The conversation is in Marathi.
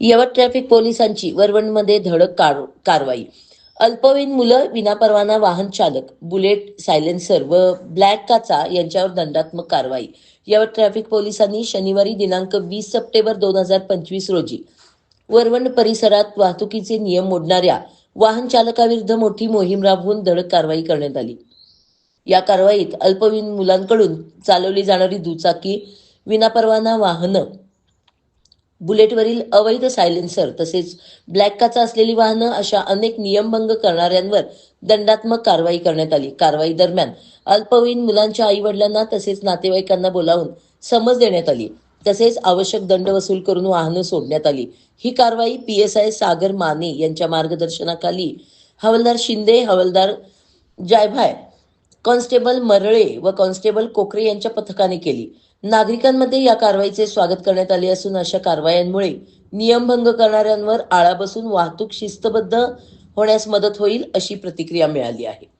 यवत ट्रॅफिक पोलिसांची वरवणमध्ये धडक कार- कारवाई. अल्पवयीन मुलं विनापरवाना वाहन चालक बुलेट सायलेन्सर व ब्लॅक काचा यांच्यावर दंडात्मक कारवाई. यवत ट्रॅफिक पोलिसांनी शनिवारी दिनांक वीस सप्टेंबर दोन हजार पंचवीस रोजी वरवण परिसरात वाहतुकीचे नियम मोडणाऱ्या वाहन चालकाविरुद्ध मोठी मोहीम राबवून धडक कारवाई करण्यात आली. या कारवाईत अल्पवयीन मुलांकडून चालवली जाणारी दुचाकी विनापरवाना वाहनं बुलेटवरील अवैध सायलेन्सर तसेच ब्लॅक काचा असलेली वाहनं अशा अनेक नियमभंग करणाऱ्यांवर दंडात्मक कारवाई करण्यात आली. कारवाई दरम्यान अल्पवयीन मुलांच्या आई वडिलांना तसेच नातेवाईकांना बोलावून समज देण्यात आली. तसेच आवश्यक दंड वसूल करून वाहनं सोडण्यात आली. ही कारवाई P S I Sagar Mane यांच्या मार्गदर्शनाखाली हवालदार शिंदे हवालदार जायभाय कॉन्स्टेबल मरळे व कॉन्स्टेबल कोकरे यांच्या पथकाने केली. नागरिकांमध्ये या कारवाईचे स्वागत करण्यात आले असून अशा कारवायांमुळे नियमभंग करणाऱ्यांवर आळा बसून वाहतूक शिस्तबद्ध होण्यास मदत होईल अशी प्रतिक्रिया मिळाली आहे.